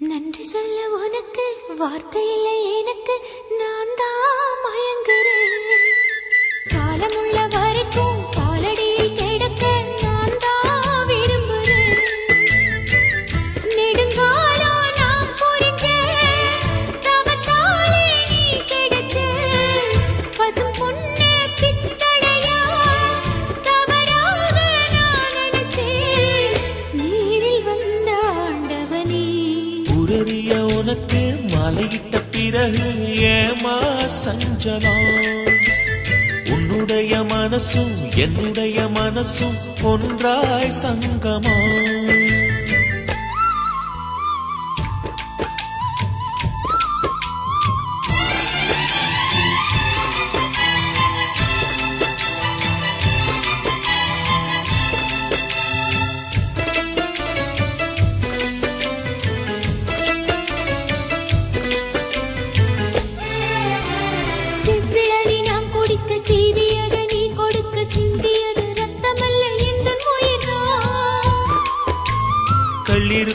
நன்றி சொல்ல உனக்கு வார்த்தை இல்லை எனக்கு நான் தான் மயங்கு. உரறிய உனக்கு மலையிட்ட பிறகு ஏமா சஞ்சலம் உன்னுடைய மனசும் என்னுடைய மனசும் ஒன்றாய் சங்கமா?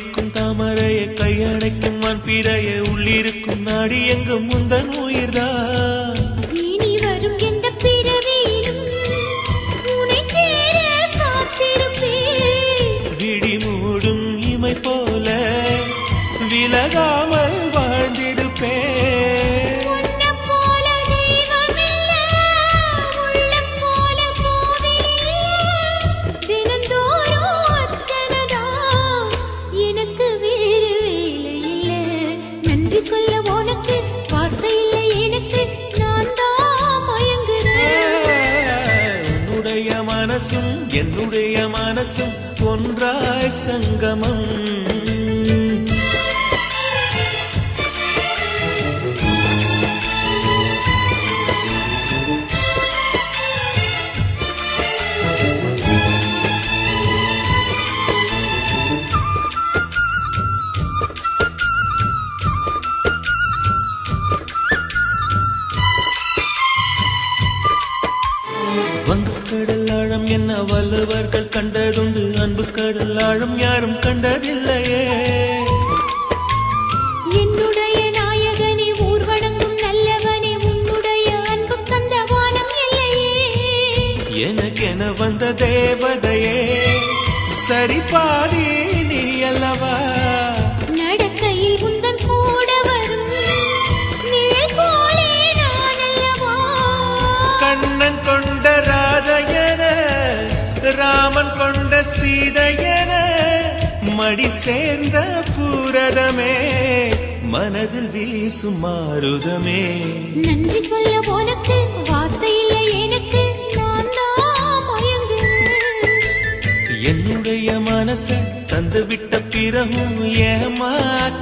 கள்ளிருக்கும் தாமரைய கையடைக்கும் வான்பிறைய உள்ளிருக்கும் நாடி எங்கும் முந்தன் உயிர்தான். இனி வரும் எந்த பிறவியிலும் விழி மூடும் இமை போல விலகாமல் மனசும் என்னுடைய மனசும் ஒன்றாய் சங்கமம். ஆழம் என்ன வள்ளுவர்கள் கண்டதுண்டு? அன்பு கடல் ஆழம் யாரும் கண்டதில்லையே. எனக்கென வந்த தேவதையே சரி பாதி நீ அல்லவா மடி சேர்ந்த பூரதமே மனதில் வீசும் மாருதமே. நன்றி சொல்ல உனக்கு வார்த்தை இல்லை எனக்கு என்னுடைய மனச தந்து விட்ட பிறகும் ஏமா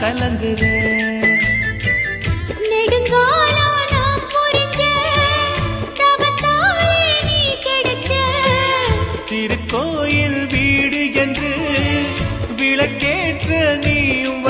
கலங்குதே. நெடுங்காலம் திருக்கோயில் வீடு என்று நீயும்